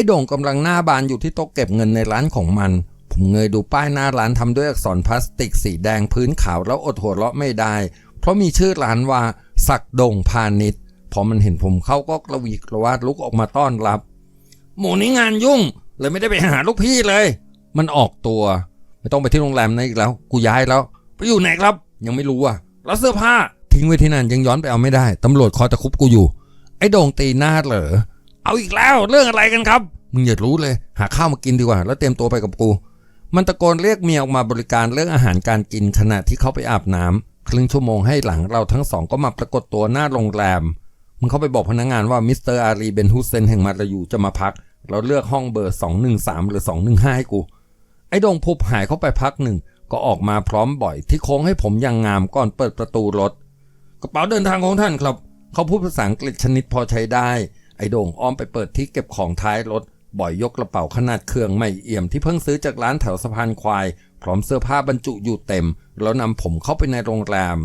อ้โด่งกำลังหน้าบานอยู่ที่โต๊ะเก็บเงินในร้านของมัน ผมเงยดูป้ายหน้าร้านทำด้วยอักษรพลาสติกสีแดงพื้นขาวแล้วอดหัวเราะไม่ได้ เพราะมีชื่อร้านว่า สักโด่งพาณิชย์พอมันเห็นผมเข้าก็กระวีกระวาดลุกออกมาต้อนรับ หมูนี้งานยุ่ง เลยไม่ได้ไปหาลูกพี่เลย มันออกตัว ไม่ต้องไปที่โรงแรมนั้นอีกแล้ว กูย้ายแล้ว ไปอยู่ไหนครับ ยังไม่รู้อะแล้วเสื้อผ้าทิ้งไว้ที่นั่นยังย้อนไปเอาไม่ได้ตำรวจคอยตะคุบกูอยู่ ไอ้โด่งตีหน้าเหรอ เอาอีกแล้วเรื่องอะไรกันครับ มึงอย่ารู้เลย หาข้าวมากินดีกว่า แล้วเตรียมตัวไปกับกู มันตะโกนเรียกเมียออกมาบริการเรื่องอาหารการกินขณะที่เขาไปอาบน้ำครึ่งชั่วโมงให้หลังเราทั้งสองก็มาปรากฏตัวหน้าโรงแรม มึงเข้าไปบอกพนักงานว่ามิสเตอร์อารีเบนฮุสเซนแห่งมาลายูจะมาพัก เราเลือกห้องเบอร์ 213 หรือ 215 ให้กู ไอ้ดงพุบหายเข้าไปพักหนึ่งก็ออกมาพร้อมบ่อย ที่โค้งให้ผมย่างงามก่อนเปิดประตูรถ กระเป๋าเดินทางของท่านครับ เขาพูดภาษาอังกฤษชนิดพอใช้ได้ ไอ้โด่งอ้อมไปเปิดที่เก็บของท้ายรถ บ่อยยกกระเป๋าขนาดเครื่องไม่เอี่ยมที่เพิ่งซื้อจากร้านแถวสะพานควาย พร้อมเสื้อผ้าบรรจุอยู่เต็ม แล้วนำผมเข้าไปในโรงแรม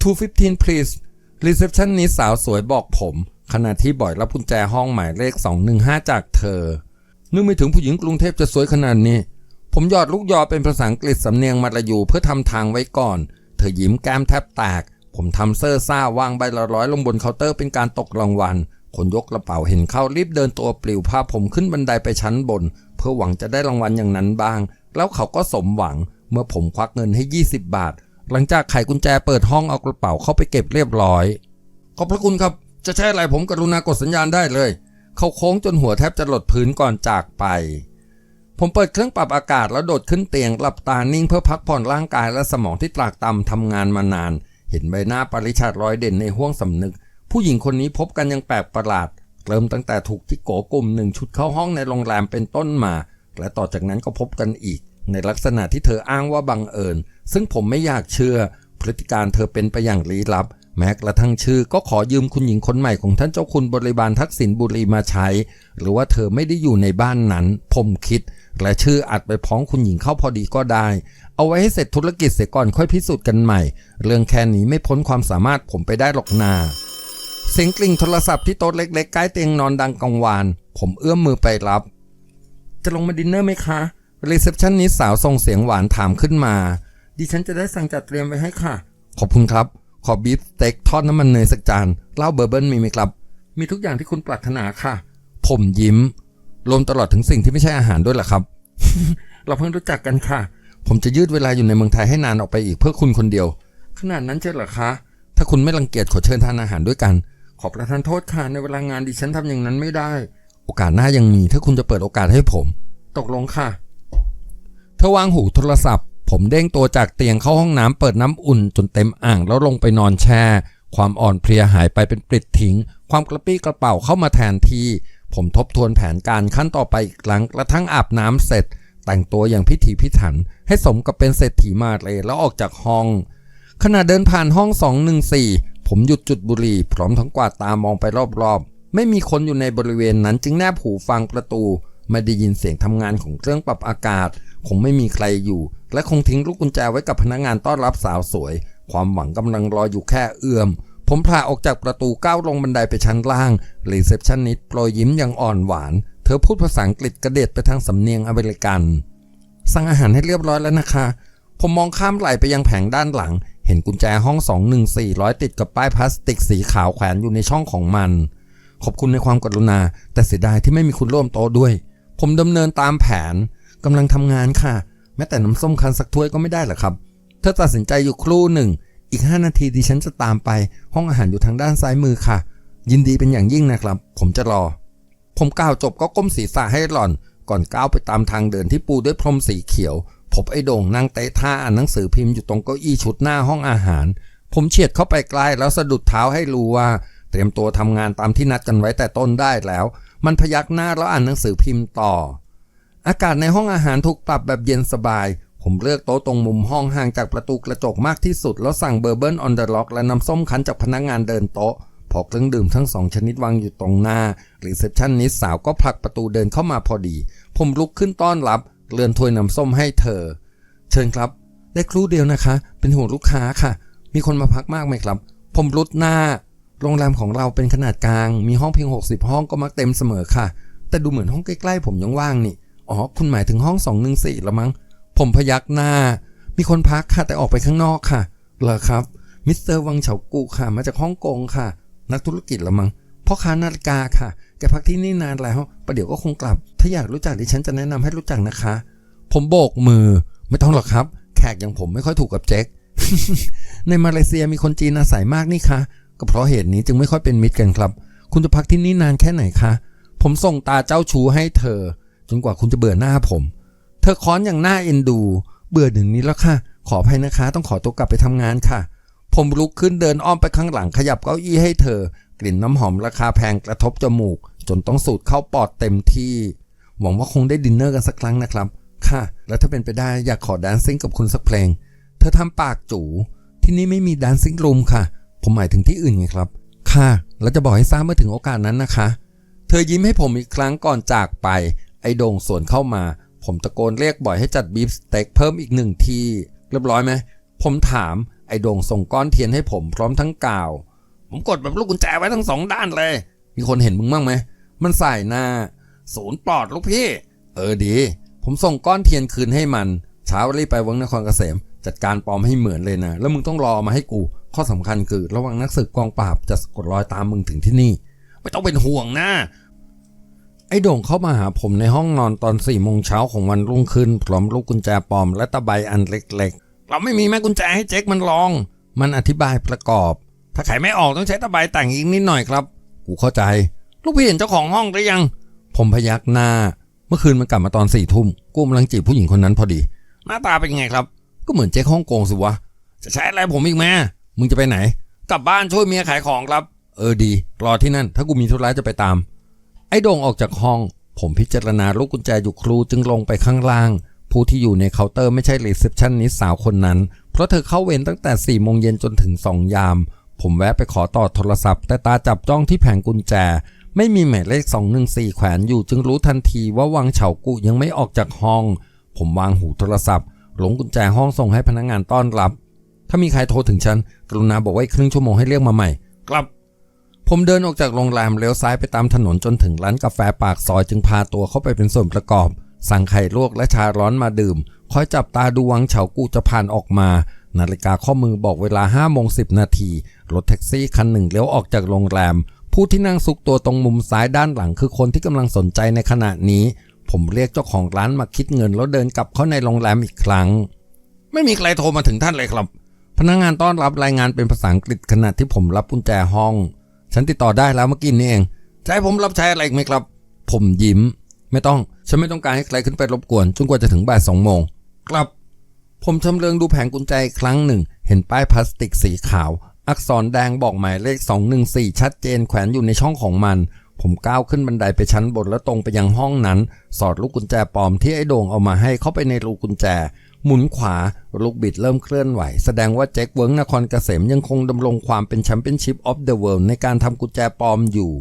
215 please reception นี้สาวสวยบอกผม ขณะที่บ่อยรับกุญแจห้องหมายเลข 215 จากเธอ นึกไม่ถึงผู้หญิงกรุงเทพจะสวยขนาดนี้ ผมหยอดลูกยอเป็นภาษาอังกฤษสำเนียงมาลายูเพื่อทำทางไว้ก่อน เธอยิ้มแก้มแทบแตก ผมทำเซอร์ซ่าวางใบละร้อยลงบนเคาน์เตอร์เป็นการตกรางวัล คนยกกระเป๋าเห็นเข้ารีบเดินตัวปลิวพาผมขึ้นบันไดไปชั้นบน เพื่อหวังจะได้รางวัลอย่างนั้นบ้าง แล้วเขาก็สมหวังเมื่อผมควักเงินให้ 20 บาท หลังจากไขกุญแจเปิดห้องเอากระเป๋าเข้าไปเก็บเรียบร้อย ขอบพระคุณครับ จะใช้อะไรผมกรุณากดสัญญาณได้เลย เขาโค้งจนหัวแทบจะหลดพื้นก่อนจากไป ผมเปิดเครื่องปรับอากาศแล้วโดดขึ้นเตียงหลับตานิ่งเพื่อพักผ่อนร่างกายและสมองที่ตรากตำทำงานมานาน เห็นใบหน้าปริชาติรอยเด่นในห้วงสำนึก ผู้หญิงคนนี้พบกันยังแปลกประหลาด เริ่มตั้งแต่ถูกที่โกกลุ่มหนึ่งชุดเข้าห้องในโรงแรมเป็นต้นมา และต่อจากนั้นก็พบกันอีก ในลักษณะที่เธออ้างว่าบังเอิญ ซึ่งผมไม่อยากเชื่อ พฤติการเธอเป็นไปอย่างลี้ลับ แม้กระทั่งชื่อก็ขอยืมคุณหญิงคนใหม่ของท่านเจ้าคุณบริบาลทักษิณบุรีมาใช้ หรือว่าเธอไม่ได้อยู่ในบ้านนั้น ผมคิด และชื่ออัดไปพ้องคุณหญิงเข้าพอดีก็ได้ เอาไว้ให้เสร็จธุรกิจเสียก่อนค่อยพิสูจน์กันใหม่ เรื่องแค่นี้ไม่พ้นความสามารถผมไปได้หรอกนา เสียงกลิ่งโทรศัพท์ที่โต๊ะเล็กๆใกล้เตียงนอนดังกังวาน ผมเอื้อมมือไปรับ จะลงมาดินเนอร์ไหมคะรีเซพชันนี้สาวส่งเสียงหวานถามขึ้นมา ดิฉันจะได้สั่งจัดเตรียมไว้ให้ค่ะ ขอบคุณครับ ขอบีฟสเต็กทอดน้ำมันเนยสักจานเหล้าเบอร์เบิลมีไหมครับ มีทุกอย่างที่คุณปรารถนาค่ะ ผมยิ้ม รวมตลอดถึงสิ่งที่ไม่ใช่อาหารด้วยเหรอครับ เราเพิ่งรู้จักกันค่ะ ผมจะยืดเวลาอยู่ในเมืองไทยให้นานออกไปอีกเพื่อคุณคนเดียว ขนาดนั้นเช่เหรอคะ ถ้าคุณไม่รังเกียจขอเชิญทานอาหารด้วยกัน ขอประทานโทษค่ะในเวลางานดิฉันทำอย่างนั้นไม่ได้ โอกาสหน้ายังมีถ้าคุณจะเปิดโอกาสให้ผม ตกลงค่ะเธอวางหูโทรศัพท์ ผมเด้งตัวจากเตียงเข้าห้องน้ำเปิดน้ำอุ่นจนเต็มอ่างแล้วลงไปนอนแช่ความอ่อนเพลียหายไปเป็นปลิดทิ้ง ความกระปี้กระเป๋าเข้ามาแทนที่ ผมทบทวนแผนการขั้นต่อไปอีกครั้งกระทั่งอาบน้ำเสร็จ แต่งตัวอย่างพิถีพิถัน ให้สมกับเป็นเศรษฐีมาเลยแล้วออกจากห้องขณะเดินผ่านห้อง 214 ผมหยุดจุดบุหรี่พร้อมทั้งกวาดตามองไปรอบๆ ไม่มีคนอยู่ในบริเวณนั้นจึงแนบหูฟังประตู ไม่ได้ยินเสียงทำงานของเครื่องปรับอากาศ คงไม่มีใครอยู่ และคงทิ้งลูกกุญแจไว้กับพนักงานต้อนรับสาวสวย ความหวังกำลังรออยู่แค่เอื้อม ผมพลาออกจากประตูก้าวลงบันไดไปชั้นล่างรีเซพชันนิสโปรยยิ้มอย่างอ่อนหวาน เธอพูดภาษาอังกฤษกระเด็ดไปทางสำเนียงอเมริกัน สั่งอาหารให้เรียบร้อยแล้วนะคะ ผมมองข้ามไหลไปยังแผงด้านหลัง เห็นกุญแจห้อง 214ร้อยติดกับป้ายพลาสติกสีขาวแขวนอยู่ในช่องของมัน ขอบคุณในความกรุณา แต่เสียดายที่ไม่มีคุณร่วมโต๊ะด้วย ผมดำเนินตามแผนกำลังทำงานค่ะ แม้แต่น้ำส้มคันสักถ้วยก็ไม่ได้หรอครับ เธอตัดสินใจอยู่ครู่หนึ่ง อีก 5 นาทีดิฉันจะตามไป ห้องอาหารอยู่ทางด้านซ้ายมือค่ะ ยินดีเป็นอย่างยิ่งนะครับ ผมจะรอ ผมกล่าวจบก็ก้มศีรษะให้หล่อน ก่อนก้าวไปตามทางเดินที่ปูด้วยพรมสีเขียว พบไอ้โด่งนั่งเตะท่าอ่านหนังสือพิมพ์อยู่ตรงเก้าอี้ชุดหน้าห้องอาหาร ผมเฉียดเข้าไปใกล้แล้วสะดุดเท้าให้รู้ว่า เตรียมตัวทำงานตามที่นัดกันไว้แต่ต้นได้แล้ว มันพยักหน้าแล้วอ่านหนังสือพิมพ์ต่อ อากาศในห้องอาหารถูกปรับแบบเย็นสบาย ผมเลือกโต๊ะตรงมุมห้องห่างจากประตูกระจกมากที่สุด แล้วสั่งเบอร์เบิร์นออนเดอะล็อกและน้ำส้มคั้นจากพนักงานเดินโต๊ะพอเครื่องดื่มทั้งสองชนิดวางอยู่ตรงหน้ารีเซพชันนิสสาวก็ผลักประตูเดินเข้ามาพอดี ผมลุกขึ้นต้อนรับ เลื่อนถ้วยน้ำส้มให้เธอ เชิญครับ ได้ครู่เดียวนะคะ เป็นห่วงลูกค้าค่ะ มีคนมาพักมากไหมครับ ผมรุดหน้า โรงแรมของเราเป็นขนาดกลาง มีห้องเพียง 60 ห้องก็มักเต็มเสมอค่ะ แต่ดูเหมือนห้องใกล้ๆผมยังว่างนี่ อ๋อ คุณหมายถึงห้อง214ละมั้ง ผมพยักหน้า มีคนพักค่ะแต่ออกไปข้างนอกค่ะ เหรอครับ มิสเตอร์วังเฉากุค่ะ มาจากฮ่องกงค่ะ นักธุรกิจละมั้ง พ่อค้านาฬิกาค่ะ แกพักที่นี่นานแล้วประเดี๋ยวก็คงกลับ ถ้าอยากรู้จักดิฉันจะแนะนำให้รู้จักนะคะ ผมโบกมือไม่ต้องหรอกครับ แขกอย่างผมไม่ค่อยถูกกับเจ๊กในมาเลเซียมีคนจีนอาศัยมากนี่คะก็เพราะเหตุนี้จึงไม่ค่อยเป็นมิตรกันครับ คุณจะพักที่นี่นานแค่ไหนคะ ผมส่งตาเจ้าชู้ให้เธอ จนกว่าคุณจะเบื่อหน้าผม เธอค้อนอย่างหน่าเอ็นดู เบื่อถึงนี้แล้วค่ะ ขออภัยนะคะ ต้องขอตัวกลับไปทำงานค่ะ ผมลุกขึ้นเดินอ้อมไปข้างหลังขยับเก้าอี้ให้เธอ กลิ่นน้ำหอมราคาแพงกระทบจมูก จนต้องสูดเข้าปอดเต็มที่ หวังว่าคงได้ดินเนอร์กันสักครั้งนะครับ ค่ะ แล้วถ้าเป็นไปได้อยากขอแดนซิ่งกับคุณสักเพลง เธอทำปากจูที่นี่ไม่มีแดนซิ่งรูมค่ะ ผมหมายถึงที่อื่นไงครับ ค่ะ แล้วจะบอกให้ทราบเมื่อถึงโอกาสนั้นนะคะ เธอยิ้มให้ผมอีกครั้งก่อนจากไป ไอ้โด่งสวนเข้ามา ผมตะโกนเรียกบ่อยให้จัดบีฟสเต็กเพิ่มอีกหนึ่งที เรียบร้อยไหมผมถามไอ้โด่งส่งก้อนเทียนให้ผมพร้อมทั้งกล่าว ผมกดแบบลูกกุญแจไว้ทั้งสองด้านเลย มีคนเห็นมึงบ้างไหม มันใส่หน้า ศูนย์ปลอดลูกพี่ เออดี ผมส่งก้อนเทียนคืนให้มัน เช้ารีบไปวังนครเกษม จัดการปลอมให้เหมือนเลยนะ แล้วมึงต้องรอมาให้กู ข้อสำคัญคือ ระวังนักสืบกองปราบจะสะกดรอยตามมึงถึงที่นี่ ไม่ต้องเป็นห่วงนะ ไอ้โด่งเข้ามาหาผมในห้องนอนตอนสี่โมงเช้าของวันรุ่งขึ้น พร้อมลูกกุญแจปลอมและตะไบอันเล็ก ๆ เราไม่มีแม่กุญแจให้เจ๊กมันลอง มันอธิบายประกอบ ถ้าไขไม่ออกต้องใช้ตะไบแต่งอีกนิดหน่อยครับ กูเข้าใจ ลูกพี่เห็นเจ้าของห้องหรือยัง ผมพยักหน้า เมื่อคืนมันกลับมาตอนสี่ทุ่มกูกำลังจีบผู้หญิงคนนั้นพอดี หน้าตาเป็นไงครับ ก็เหมือนเจ๊ฮ่องกงสิวะ จะใช้อะไรผมอีกแม่มึงจะไปไหน กลับบ้านช่วยเมียขายของครับ เออดี รอที่นั่น ถ้ากูมีธุระจะไปตาม ไอ้โด่งออกจากห้อง ผมพิจารณาลูกกุญแจอยู่ครูจึงลงไปข้างล่าง ผู้ที่อยู่ในเคาน์เตอร์ไม่ใช่รีเซพชันนิสสาวคนนั้น เพราะเธอเข้าเวรตั้งแต่4ี่โมงเย็นจนถึงสองยาม ผมแวะไปขอต่อโทรศัพท์ แต่ตาจับจ้องที่แผงกุญแจ ไม่มีหมายเลข 214 แขวนอยู่จึงรู้ทันทีว่าวังเฉากุยังไม่ออกจากห้อง ผมวางหูโทรศัพท์ หลงกุญแจห้องส่งให้พนักงานต้อนรับ ถ้ามีใครโทรถึงฉัน กรุณาบอกไว่าอีกครึ่งชั่วโมงให้เรียกมาใหม่ครับ ผมเดินออกจากโรงแรมเลี้ยวซ้ายไปตามถนนจนถึงร้านกาแฟปากซอยจึงพาตัวเข้าไปเป็นส่วนประกอบ สั่งไข่ลวกและชาร้อนมาดื่ม คอยจับตาดูวังเฉากูจะผ่านออกมา นาฬิกาข้อมือบอกเวลา5โมง10นาที รถแท็กซี่คันหนึ่งเลี้ยวออกจากโรงแรม ผู้ที่นั่งซุกตัวตรงมุมซ้ายด้านหลังคือคนที่กำลังสนใจในขณะนี้ ผมเรียกเจ้าของร้านมาคิดเงินแล้วเดินกลับเข้าในโรงแรมอีกครั้ง ไม่มีใครโทรมาถึงท่านเลยครับ พนักงานต้อนรับรายงานเป็นภาษาอังกฤษขณะที่ผมรับกุญแจห้อง ฉันติดต่อได้แล้วเมื่อกี้นี่เองจะให้ผมรับใช้อะไรอีกไหมครับ ผมยิ้ม ไม่ต้องฉันไม่ต้องการให้ใครขึ้นไปรบกวนจนกว่าจะถึงบ่ายสองโมงครับผมชำเลืองดูแผงกุญแจอีกครั้งหนึ่ง เห็นป้ายพลาสติกสีขาว อักษรแดงบอกหมายเลข 214 ชัดเจนแขวนอยู่ในช่องของมัน ผมก้าวขึ้นบันไดไปชั้นบนแล้วตรงไปยังห้องนั้น สอดลูกกุญแจปลอมที่ไอ้โด่งเอามาให้เข้าไปในรูกุญแจ หมุนขวา ลูกบิดเริ่มเคลื่อนไหว แสดงว่าแจ็คเวิร์กนครเกษมยังคงดำรงความเป็นแชมเปี้ยนชิพออฟเดอะเวิลด์ในการทำกุญแจปลอมอยู่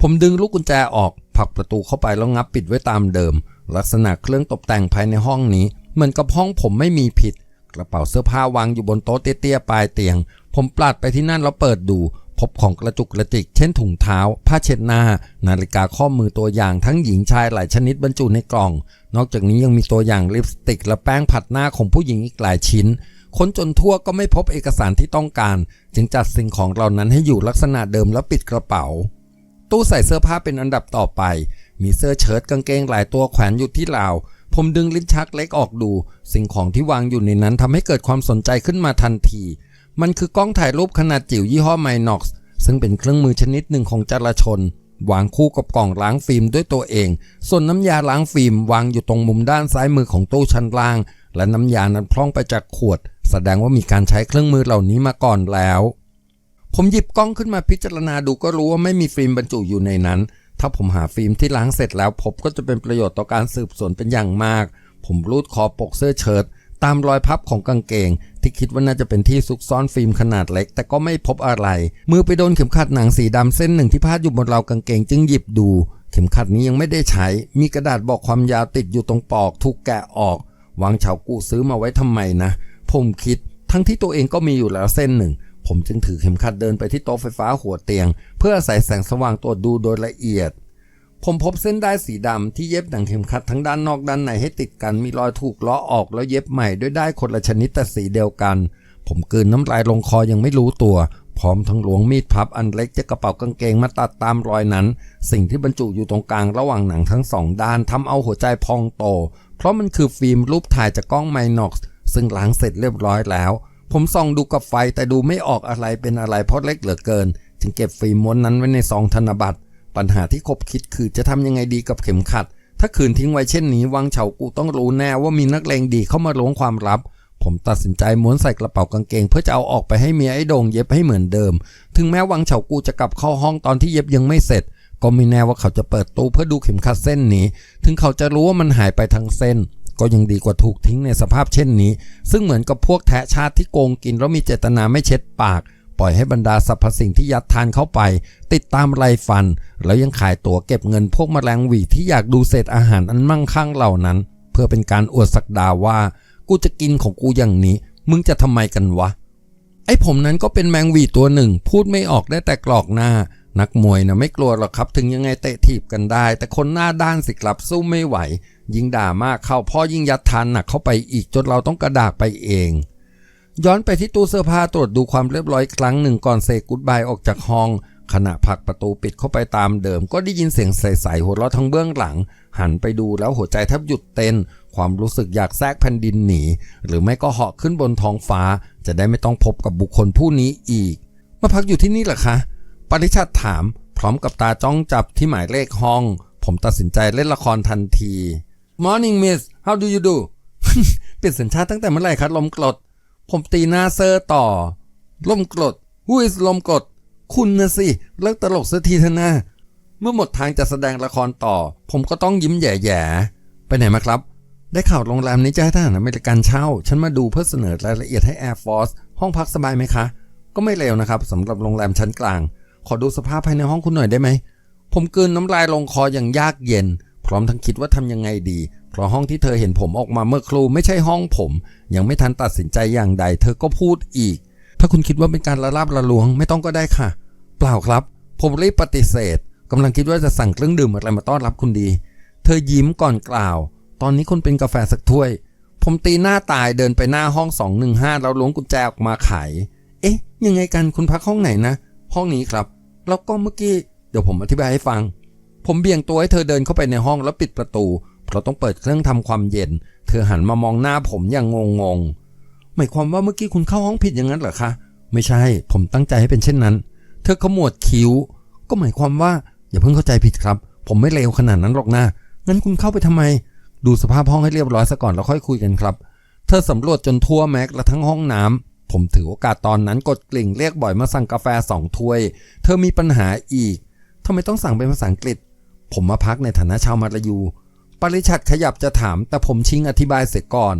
ผมดึงลูกกุญแจออกผลักประตูเข้าไปแล้วงับปิดไว้ตามเดิม ลักษณะเครื่องตกแต่งภายในห้องนี้เหมือนกับห้องผมไม่มีผิดกระเป๋าเสื้อผ้าวางอยู่บนโต๊ะเตี้ยๆปลายเตียง ผมปลัดไปที่นั่นแล้วเปิดดู พบของกระจุกกระจิก เช่นถุงเท้า ผ้าเช็ดหน้า นาฬิกาข้อมือตัวอย่างทั้งหญิงชายหลายชนิดบรรจุในกล่อง นอกจากนี้ยังมีตัวอย่างลิปสติก และแป้งผัดหน้าของผู้หญิงอีกหลายชิ้นค้นจนทั่วก็ไม่พบเอกสารที่ต้องการ จึงจัดสิ่งของเหล่านั้นให้อยู่ลักษณะเดิมแล้วปิดกระเป๋า ตู้ใส่เสื้อผ้าเป็นอันดับต่อไป มีเสื้อเชิ้ตกางเกงหลายตัวแขวนอยู่ที่ราว ผมดึงลิ้นชักเล็กออกดู สิ่งของที่วางอยู่ในนั้นทำให้เกิดความสนใจขึ้นมาทันที มันคือกล้องถ่ายรูปขนาดจิ๋วยี่ห้อไมนอกซ์ซึ่งเป็นเครื่องมือชนิดหนึ่งของจราชน วางคู่กับกล่องล้างฟิล์มด้วยตัวเอง ส่วนน้ำยาล้างฟิล์มวางอยู่ตรงมุมด้านซ้ายมือของตู้ชั้นล่าง และน้ำยานั้นพร่องไปจากขวด แสดงว่ามีการใช้เครื่องมือเหล่านี้มาก่อนแล้ว ผมหยิบกล้องขึ้นมาพิจารณาดูก็รู้ว่าไม่มีฟิล์มบรรจุอยู่ในนั้น ถ้าผมหาฟิล์มที่ล้างเสร็จแล้วพบก็จะเป็นประโยชน์ต่อการสืบสวนเป็นอย่างมาก ผมรูดคอปกเสื้อเชิ้ต ตามรอยพับของกางเกง ที่คิดว่าน่าจะเป็นที่ซุกซ่อนฟิล์มขนาดเล็ก แต่ก็ไม่พบอะไร มือไปโดนเข็มขัดหนังสีดำเส้นหนึ่งที่พาดอยู่บนราวกางเกงจึงหยิบดู เข็มขัดนี้ยังไม่ได้ใช้ มีกระดาษบอกความยาวติดอยู่ตรงปอก ถูกแกะออกวางเฉากูซื้อมาไว้ทำไมนะ ผมคิด ทั้งที่ตัวเองก็มีอยู่แล้วเส้นหนึ่ง ผมจึงถือเข็มขัดเดินไปที่โต๊ะไฟฟ้าหัวเตียง เพื่ออาศัยแสงสว่างตรวจดูโดยละเอียด ผมพบเส้นได้สีดำที่เย็บหนังเข็มขัดทั้งด้านนอกด้านในให้ติดกันมีรอยถูกล้อออกแล้วเย็บใหม่ด้วยได้คนละชนิดแต่สีเดียวกัน ผมกลืนน้ำลายลงคอยังไม่รู้ตัว พร้อมทั้งหลวงมีดพับอันเล็กจากกระเป๋ากางเกงมาตัดตามรอยนั้น สิ่งที่บรรจุอยู่ตรงกลางระหว่างหนังทั้งสองด้านทำเอาหัวใจพองโต เพราะมันคือฟิล์มรูปถ่ายจากกล้องไมนอกซ์ซึ่งล้างเสร็จเรียบร้อยแล้ว ผมส่องดูกับไฟแต่ดูไม่ออกอะไรเป็นอะไรเพราะเล็กเหลือเกิน จึงเก็บฟิล์มม้วนนั้นไว้ในซองธนบัตร ปัญหาที่คบคิดคือจะทำยังไงดีกับเข็มขัด ถ้าคืนทิ้งไว้เช่นนี้ วังเฉากูต้องรู้แน่ว่ามีนักเลงดีเข้ามาล้วงความลับ ผมตัดสินใจม้วนใส่กระเป๋ากางเกง เพื่อจะเอาออกไปให้เมียไอ้โดงเย็บให้เหมือนเดิม ถึงแม้วังเฉากูจะกลับเข้าห้องตอนที่เย็บยังไม่เสร็จ ก็ไม่แน่ว่าเขาจะเปิดตู้เพื่อดูเข็มขัดเส้นนี้ ถึงเขาจะรู้ว่ามันหายไปทั้งเส้นก็ยังดีกว่าถูกทิ้งในสภาพเช่นนี้ ซึ่งเหมือนกับพวกแทะชาติที่โกงกินแล้วมีเจตนาไม่เช็ดปาก ปล่อยให้บรรดาสรรพสิ่งที่ยัดทานเข้าไป ติดตามไรฟัน แล้วยังขายตั๋วเก็บเงินพวกแมลงวีที่อยากดูเศษอาหารอันมั่งคั่งเหล่านั้น เพื่อเป็นการอวดสักดาว่า กูจะกินของกูอย่างนี้ มึงจะทำไมกันวะ ไอ้ผมนั้นก็เป็นแมงวีตัวหนึ่ง พูดไม่ออกได้แต่กรอกหน้า นักมวยนะไม่กลัวหรอกครับ ถึงยังไงเตะถีบกันได้ แต่คนหน้าด้านสิครับสู้ไม่ไหว ยิงด่ามากเข้าพ่อยิ่งยัดทานหนักเข้าไปอีกจนเราต้องกระดากไปเอง ย้อนไปที่ตู้เสื้อผ้าตรวจดูความเรียบร้อยครั้งหนึ่งก่อนเซกุดบายออกจากห้อง ขณะผลักประตูปิดเข้าไปตามเดิม ก็ได้ยินเสียงใสๆหัวเราะทั้งเบื้องหลัง หันไปดูแล้วหัวใจแทบหยุดเต้น ความรู้สึกอยากแทรกแผ่นดินหนี หรือไม่ก็เหาะขึ้นบนท้องฟ้า จะได้ไม่ต้องพบกับบุคคลผู้นี้อีก มาพักอยู่ที่นี่เหรอคะปริชัดถาม พร้อมกับตาจ้องจับที่หมายเลขห้อง ผมตัดสินใจเล่นละครทันที Morning Miss how do you do เปลี่ยนสัญชาติตั้งแต่เมื่อไหร่ครับลมกรด ผมตีหน้าเซอร์ต่อ ลมกรด Who is ลมกรดคุณนะสิเลิกตลกสักทีเถอะนะเมื่อหมดทางจะแสดงละครต่อ ผมก็ต้องยิ้มแย่ๆ ไปไหนมาครับ ได้ข่าวโรงแรมนี้จะให้ทหารอเมริกันเช่า ฉันมาดูเพื่อเสนอรายละเอียดให้ Air Force ห้องพักสบายไหมคะ ก็ไม่เลวนะครับสำหรับโรงแรมชั้นกลาง ขอดูสภาพภายในห้องคุณหน่อยได้ไหม ผมกลืนน้ำลายลงคออย่างยากเย็น พร้อมทั้งคิดว่าทำยังไงดี เพราะห้องที่เธอเห็นผมออกมาเมื่อครูไม่ใช่ห้องผม ยังไม่ทันตัดสินใจอย่างใด เธอก็พูดอีก ถ้าคุณคิดว่าเป็นการละลาบละลวงไม่ต้องก็ได้ค่ะ เปล่าครับ ผมรีบปฏิเสธกำลังคิดว่าจะสั่งเครื่องดื่มอะไรมาต้อนรับคุณดี เธอยิ้มก่อนกล่าว ตอนนี้คุณเป็นกาแฟสักถ้วย ผมตีหน้าตายเดินไปหน้าห้อง 215 แล้วล้วงกุญแจออกมาไข เอ๊ะ ยังไงกันคุณพักห้องไหนนะ ห้องนี้ครับ แล้วก็เมื่อกี้เดี๋ยวผมอธิบายให้ฟัง ผมเบี่ยงตัวให้เธอเดินเข้าไปในห้องแล้วปิดประตู เพราะต้องเปิดเครื่องทำความเย็น เธอหันมามองหน้าผมอย่างงงๆหมายความว่าเมื่อกี้คุณเข้าห้องผิดอย่างนั้นเหรอคะ ไม่ใช่ ผมตั้งใจให้เป็นเช่นนั้น เธอขมวดคิ้ว ก็หมายความว่า อย่าเพิ่งเข้าใจผิดครับ ผมไม่เลวขนาดนั้นหรอกนะงั้นคุณเข้าไปทำไม ดูสภาพห้องให้เรียบร้อยซะก่อนแล้วค่อยคุยกันครับ เธอสำรวจจนทั่วแม็กและทั้งห้องน้ำผมถือโอกาสตอนนั้นกดกลิ่งเรียกบ่อยมาสั่งกาแฟสองถ้วย เธอมีปัญหาอีกทำไมต้องสั่งเป็นภาษาอังกฤษ ผมมาพักในฐานะชาวมาลายู ปริชัดขยับจะถาม แต่ผมชิงอธิบายเสียก่อน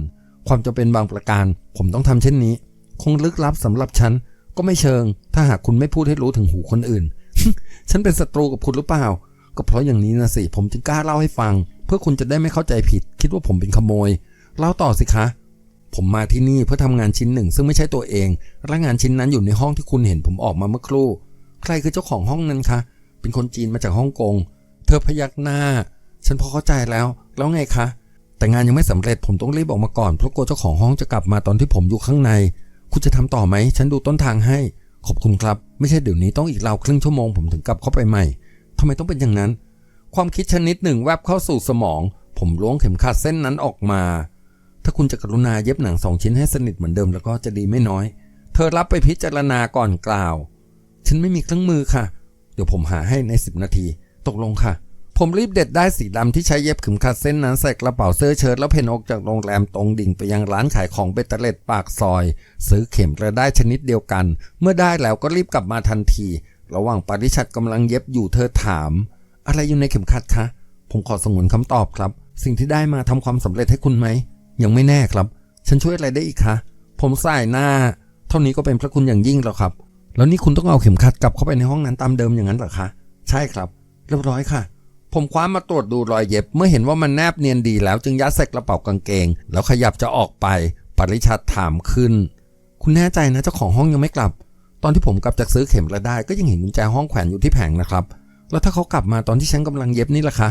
ความจำเป็นบางประการ ผมต้องทำเช่นนี้ คงลึกลับสำหรับฉัน ก็ไม่เชิง ถ้าหากคุณไม่พูดให้รู้ถึงหูคนอื่น ฉันเป็นศัตรูกับคุณหรือเปล่า ก็เพราะอย่างนี้นะสิ ผมจึงกล้าเล่าให้ฟัง เพื่อคุณจะได้ไม่เข้าใจผิด คิดว่าผมเป็นขโมย เล่าต่อสิคะ ผมมาที่นี่เพื่อทำงานชิ้นหนึ่ง ซึ่งไม่ใช่ตัวเองและงานชิ้นนั้นอยู่ในห้องที่คุณเห็นผมออกมาเมื่อครู่ ใครคือเจ้าของห้องนั้นคะ เป็นคนจีนมาจากฮ่องกง เธอพยักหน้า ฉันพอเข้าใจแล้ว แล้วไงคะ แต่งานยังไม่สำเร็จผมต้องรีบออกมาก่อนเพราะกลัวเจ้าของห้องจะกลับมาตอนที่ผมอยู่ข้างใน คุณจะทำต่อไหม ฉันดูต้นทางให้ ขอบคุณครับ ไม่ใช่เดี๋ยวนี้ต้องอีกราวครึ่งชั่วโมงผมถึงกลับเข้าไปใหม่ทำไมต้องเป็นอย่างนั้น ความคิดชนิดหนึ่งแวบเข้าสู่สมอง ผมล้วงเข็มขัดเส้นนั้นออกมา ถ้าคุณจะกรุณาเย็บหนังสองชิ้นให้สนิทเหมือนเดิมแล้วก็จะดีไม่น้อย เธอรับไปพิจารณาก่อนกล่าว ฉันไม่มีเครื่องมือค่ะ เดี๋ยวผมหาให้ใน10นาที ตกลงค่ะ ผมรีบเด็ดได้สีดำที่ใช้เย็บเข็มขัดเส้นนั้นใส่กระเป๋าเสื้อเชิ้ตแล้วเพ่นออกจากโรงแรมตรงดิ่งไปยังร้านขายของเบตเตอร์เล็ดปากซอย ซื้อเข็มกระได้ชนิดเดียวกัน เมื่อได้แล้วก็รีบกลับมาทันที ระหว่างปริชัดกำลังเย็บอยู่เธอถาม อะไรอยู่ในเข็มขัดคะผมขอสงวนคำตอบครับ สิ่งที่ได้มาทำความสำเร็จให้คุณไหมยังไม่แน่ครับ ฉันช่วยอะไรได้อีกคะผมสายหน้า เท่านี้ก็เป็นพระคุณอย่างยิ่งแล้วครับ แล้วนี่คุณต้องเอาเข็มขัดกลับเข้าไปในห้องนั้นตามเดิมอย่างนั้นเหรอคะใช่ครับ เรียบร้อยค่ะ ผมคว้ามาตรวจดูรอยเย็บ เมื่อเห็นว่ามันแนบเนียนดีแล้วจึงยัดใส่กระเป๋ากางเกง แล้วขยับจะออกไป ปริชัดถามขึ้น คุณแน่ใจนะเจ้าของห้องยังไม่กลับ ตอนที่ผมกลับจากซื้อเข็มระได้ ก็ยังเห็นกุญแจห้องแขวนอยู่ที่แผงนะครับ แล้วถ้าเขากลับมาตอนที่ฉันกำลังเย็บนี่ล่ะคะ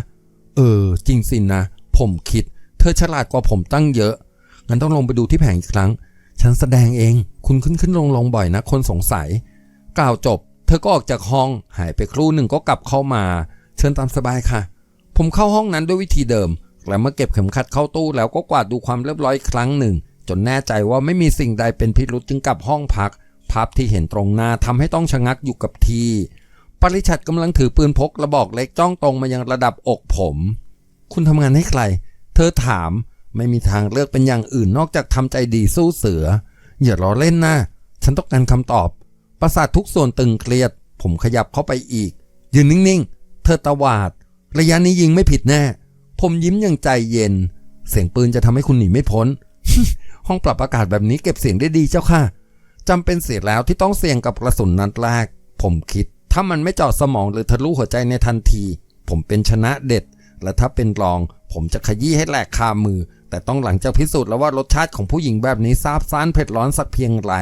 เออ จริงสินะ ผมคิด เธอฉลาดกว่าผมตั้งเยอะ งั้นต้องลงไปดูที่แผงอีกครั้ง ฉันแสดงเอง คุณขึ้นขึ้นลงลงบ่อยนะ คนสงสัย กล่าวจบ เธอก็ออกจากห้อง หายไปครู่หนึ่งก็กลับเข้ามา เชิญตามสบายค่ะ ผมเข้าห้องนั้นด้วยวิธีเดิม และเมื่อเก็บเข็มขัดเข้าตู้แล้วก็กวาดดูความเรียบร้อยครั้งหนึ่ง จนแน่ใจว่าไม่มีสิ่งใดเป็นพิรุษจึงกลับห้องพัก ภาพที่เห็นตรงหน้าทำให้ต้องชะงักอยู่กับทีปริชัดกำลังถือปืนพกระบอกเล็กจ้องตรงมายังระดับอกผม คุณทำงานให้ใคร เธอถาม ไม่มีทางเลือกเป็นอย่างอื่นนอกจากทำใจดีสู้เสือ อย่าล้อเล่นนะ ฉันต้องการคำตอบ ประสาททุกส่วนตึงเครียด ผมขยับเข้าไปอีก ยืนนิ่ง เธอตวาด ระยะนี้ยิงไม่ผิดแน่ ผมยิ้มอย่างใจเย็น เสียงปืนจะทำให้คุณหนีไม่พ้น ห้องปรับอากาศแบบนี้เก็บเสียงได้ดีเจ้าค่ะจำเป็นเสียแล้วที่ต้องเสี่ยงกับกระสุนนัดแรก ผมคิด ถ้ามันไม่เจาะสมองหรือทะลุหัวใจในทันที ผมเป็นชนะเด็ด และถ้าเป็นรอง ผมจะขยี้ให้แหลกคามือ แต่ต้องหลังจากพิสูจน์แล้วว่ารสชาติของผู้หญิงแบบนี้ซาบซ่านเผ็ดร้อนสักเพียงไร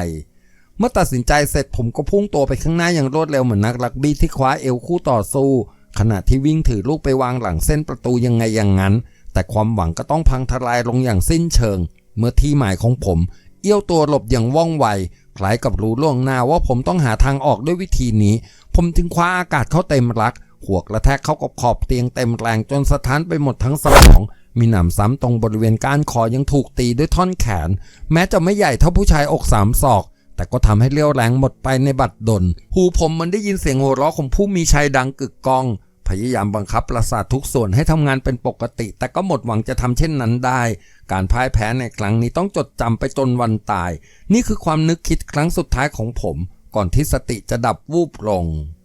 เมื่อตัดสินใจเสร็จผมก็พุ่งตัวไปข้างหน้าอย่างรวดเร็วเหมือนนักรักบี้ที่คว้าเอวคู่ต่อสู้ ขณะที่วิ่งถือลูกไปวางหลังเส้นประตูยังไงอย่างนั้น แต่ความหวังก็ต้องพังทลายลงอย่างสิ้นเชิง เมื่อที่หมายของผม เอี้ยวตัวหลบอย่างว่องไวคล้ายกับรู้ล่วงหน้าว่าผมต้องหาทางออกด้วยวิธีนี้ ผมจึงคว้าอากาศเข้าเต็มรัก หัวกระแทกเข้ากับขอบเตียงเต็มแรงจนสะท้านไปหมดทั้งสมอง มีหนำซ้ำตรงบริเวณก้านคอยังถูกตีด้วยท่อนแขน แม้จะไม่ใหญ่เท่าผู้ชายอกสามศอก แต่ก็ทำให้เลี้ยวแรงหมดไปในบัดดล หูผมมันได้ยินเสียงโห่ร้องของผู้มีชัยดังกึกก้อง พยายามบังคับประสาททุกส่วนให้ทำงานเป็นปกติ แต่ก็หมดหวังจะทำเช่นนั้นได้ การพ่ายแพ้ในครั้งนี้ต้องจดจำไปจนวันตาย นี่คือความนึกคิดครั้งสุดท้ายของผม ก่อนที่สติจะดับวูบลง